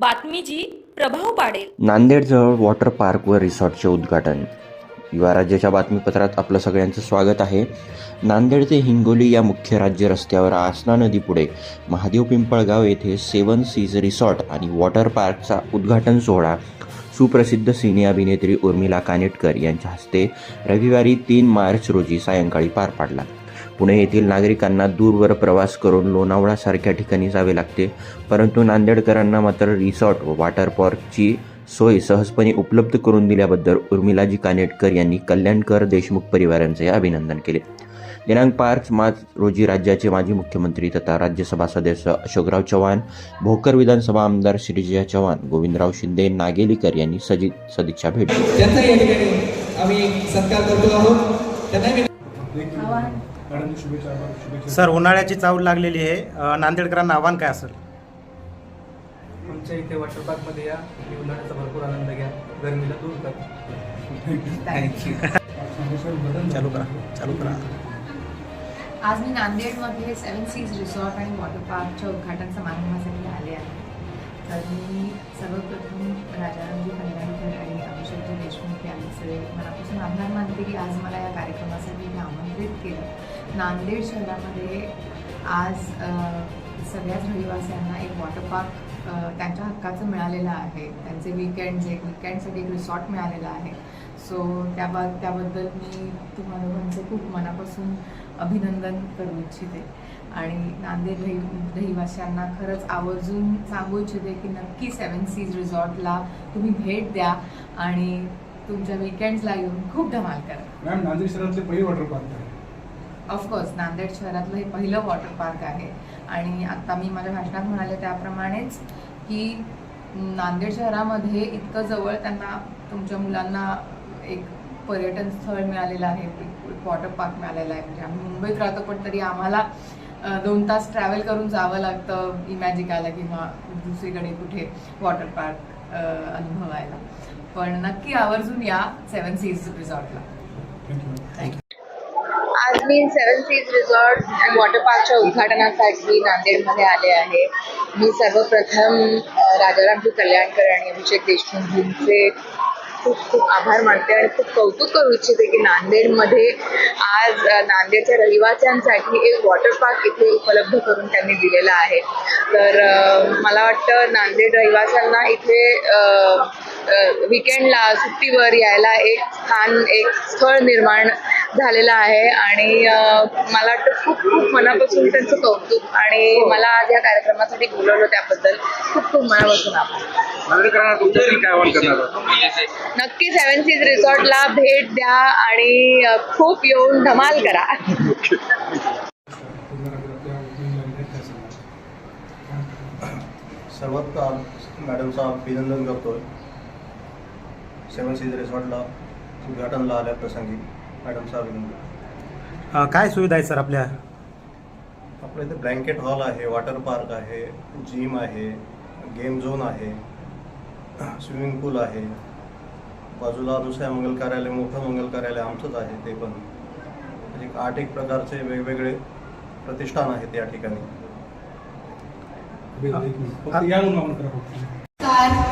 बातमी जी प्रभाव पाडेल. नांदेडजवळ वॉटर पार्क व रिसॉर्टचे उद्घाटन. युवा राज्याच्या बातमीपत्रात आपलं सगळ्यांचं स्वागत आहे. नांदेड ते हिंगोली या मुख्य राज्य रस्त्यावर आसना नदीपुढे महादेव पिंपळगाव येथे सेवन सीज रिसॉर्ट आणि वॉटर पार्कचा उद्घाटन सोहळा सुप्रसिद्ध सिने अभिनेत्री उर्मिला कानेटकर यांच्या हस्ते रविवारी तीन मार्च रोजी सायंकाळी पार पाडला. पुणे येथील नागरिकांना दूरवर प्रवास करून लोणावळासारख्या ठिकाणी जावे लागते. परंतु नांदेडकरांना मात्र रिसॉर्ट व वॉटर पार्कची सोय सहजपणे उपलब्ध करून दिल्याबद्दल उर्मिलाजी कानेटकर यांनी कल्याणकर देशमुख परिवारांचे अभिनंदन केले. दिनांक पाच मार्च रोजी राज्याचे माजी मुख्यमंत्री तथा राज्यसभा सदस्य अशोकराव चव्हाण भोकर विधानसभा आमदार श्रीजया चव्हाण गोविंदराव शिंदे नागेलीकर यांनी सजि सदिच्छा भेट मी सर उन्हाळ्याची चावल लागलेली आहे. अ, नांदेडकरांना आव्हान काय असेल? आमच्या इथे वॉटर पार्कमध्ये या. आणि उन्हाळ्याचा भरपूर आनंद घ्या. गरमीला दूर करा. चालू करा चालू करा. आज मी नांदेडमध्ये सेवन सीज रिसॉर्ट आणि वॉटर पार्कच्या उद्घाटन समारंभासाठी आले आहे. तर मी सर्वप्रथम राजारामजी कल्याणकर आणि अभिषेकजी देशमुख यांचे मनापासून आभार मानते की आज मला या कार्यक्रमासाठी इथे आमंत्रित केलं. नांदेड शहरामध्ये आज सगळ्याच रहिवासियांना एक वॉटर पार्क त्यांच्या हक्काचं मिळालेलं आहे. त्यांचे विकेंड्स एक विकेंडसाठी एक रिसॉर्ट मिळालेला आहे. सो त्याबा त्याबद्दल मी तुम्हाला दोघांचे खूप मनापासून अभिनंदन करू इच्छिते. आणि नांदेड रहि रहिवाशांना खरंच आवर्जून सांगू इच्छिते की नक्की सेवन सीज रिसॉर्टला तुम्ही भेट द्या आणि तुमच्या विकेंड्सला येऊन खूप धमाल करा. मॅम नांदेड शहरातले पहिले वॉटर पार्क आहे ऑफकोर्स नांदेड शहरातलं हे पहिलं वॉटर पार्क आहे. आणि आता मी माझ्या भाषणात म्हणाले त्याप्रमाणेच की नांदेड शहरामध्ये इतकं जवळ त्यांना तुमच्या मुलांना एक पर्यटन स्थळ मिळालेलं आहे एक वॉटर पार्क मिळालेला आहे. म्हणजे आम्ही मुंबईत राहतो पण तरी आम्हाला दोन तास ट्रॅव्हल करून जावं लागतं इमॅजिकाला किंवा दुसरीकडे कुठे वॉटर पार्क अनुभवायला. पण नक्की आवर्जून या सेवन सीज रिसॉर्टला thank you me seven seas resort and water पार्कच्या उद्घाटनासाठी नांदेडमध्ये आले आहे. मी सर्वप्रथम राजारामजी कल्याणकर आणि अभिषेक देशमुखजींचे खूप खूप आभार मानते आणि खूप कौतुक करू इच्छिते की नांदेडमध्ये आज नांदेडच्या रहिवाशांसाठी एक वॉटर पार्क इथे उपलब्ध करून त्यांनी दिलेला आहे. तर मला वाटतं नांदेड रहिवाशांना इथे विकेंडला सुट्टीवर यायला एक स्थान एक स्थळ निर्माण झालेलं आहे आणि मला वाटतं खूप खूप मनापासून त्यांचं कौतुक आणि मला आज या कार्यक्रमासाठी बोलवलं त्याबद्दल खूप खूप मनापासून आभार? नक्की सेवन सीज रिसॉर्टला भेट द्या आणि खूप येऊन धमाल करा. सर्वात मॅडमचं अभिनंदन करतो सेवन सीज रिसॉर्टला उद्घाटनला आल्या प्रसंगी. अभिनंदन अ, काय सुविधा आहे सर आपल्या? आपल्या इथे ब्लँकेट हॉल आहे वॉटर पार्क आहे जिम आहे गेम झोन आहे स्विमिंग पूल आहे. बाजूला दुसऱ्या मंगल कार्यालय मोठं मंगल कार्यालय आमचंच आहे ते पण. म्हणजे एक आठ एक प्रकारचे वेगवेगळे प्रतिष्ठान आहेत या ठिकाणी. एक मिनिट. फक्त या म्हणून आवाहन करा फक्त. नमस्कार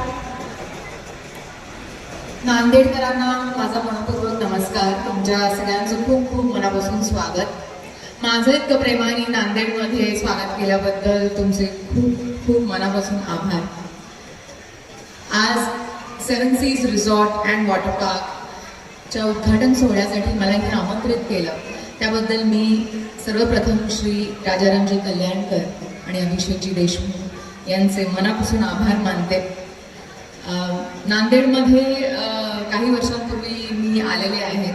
नांदेडकरांना माझा मनपूर्वक नमस्कार. तुमच्या सगळ्यांचं खूप खूप मनापासून स्वागत. माझं इतकं प्रेमाने नांदेडमध्ये स्वागत केल्याबद्दल तुमचे खूप खूप मनापासून आभार. आज seven seas resort and water पार्कच्या उद्घाटन सोहळ्यासाठी मला हे आमंत्रित केलं. त्याबद्दल मी सर्वप्रथम श्री राजारामजी कल्याणकर आणि अभिषेकजी देशमुख यांचे मनापासून आभार मानते. नांदेडमध्ये आलेले आहेत.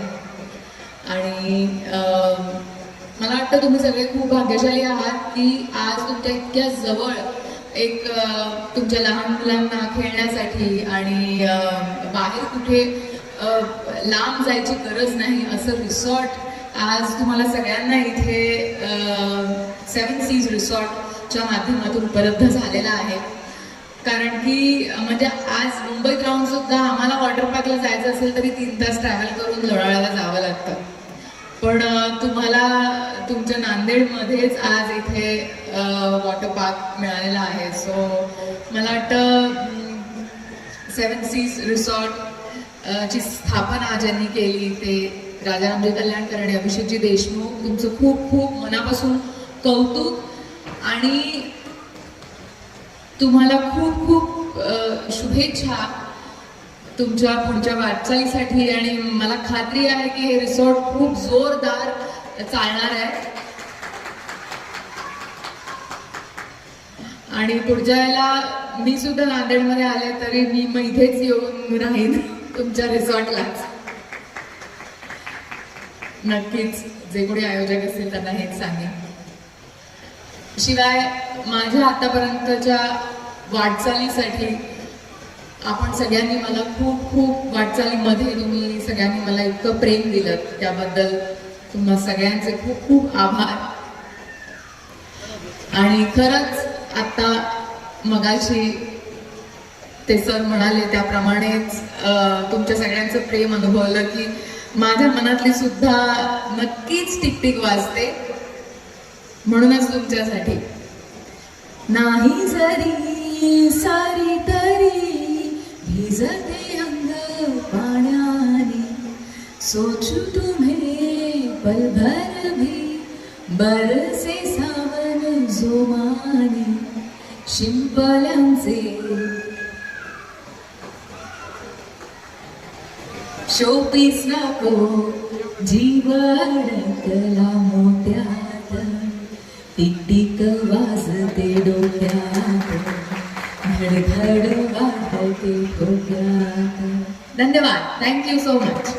आणि मला वाटतं तुम्ही सगळे खूप भाग्यशाली आहात की आज तुमच्या इतक्या जवळ एक तुमच्या लहान मुलांना खेळण्यासाठी आणि बाहेर कुठे लांब जायची गरज नाही असं रिसॉर्ट आज तुम्हाला सगळ्यांना इथे सेवन सीज रिसॉर्टच्या माध्यमातून उपलब्ध झालेला आहे. कारण की म्हणजे आज मुंबईत राहून सुद्धा आम्हाला वॉटर पार्कला जायचं असेल तरी तीन तास ट्रॅव्हल करून लोणाळ्याला जावं लागतं. पण तुम्हाला तुमच्या नांदेडमध्येच आज इथे वॉटर पार्क मिळालेला आहे. सो मला वाटतं सेवन सीज रिसॉर्ट ची स्थापना ज्यांनी केली ते राजारामजी कल्याणकर आणि अभिषेकजी देशमुख तुमचं खूप खूप मनापासून कौतुक आणि तुम्हाला खूप खूप शुभेच्छा तुमच्या पुढच्या वाटचालीसाठी. आणि मला खात्री आहे की हे रिसॉर्ट खूप जोरदार चालणार आहे. आणि पुढच्या वेळेला मी सुद्धा नांदेडमध्ये आले तरी मी मग इथेच येऊन राहीन तुमच्या रिसॉर्टलाच नक्कीच जे कोणी आयोजक असतील त्यांना हेच सांगेन. शिवाय माझ्या आतापर्यंतच्या वाटचालीसाठी आपण सगळ्यांनी मला खूप खूप वाटचालीमध्ये तुम्ही सगळ्यांनी मला इतकं प्रेम दिलं. त्याबद्दल तुम्हा सगळ्यांचे खूप खूप आभार. आणि खरंच आता मगाशी ते सर म्हणाले त्याप्रमाणेच तुमच्या सगळ्यांचं प्रेम अनुभवलं की माझ्या मनातली सुद्धा नक्कीच टिकटिक वाजते. म्हणूनच तुमच्यासाठी. नाही जरी सारी तरी भिजते अंग पाण्याने सोचू तुम्ही पलभर भी बरसे सावन जोमाने शिंपल्यांचे शोपीस नको जीवन कला मोत्यात टिक वाजते डोक्यात धडधड वाजते डोक्यात धन्यवाद थँक्यू सो मच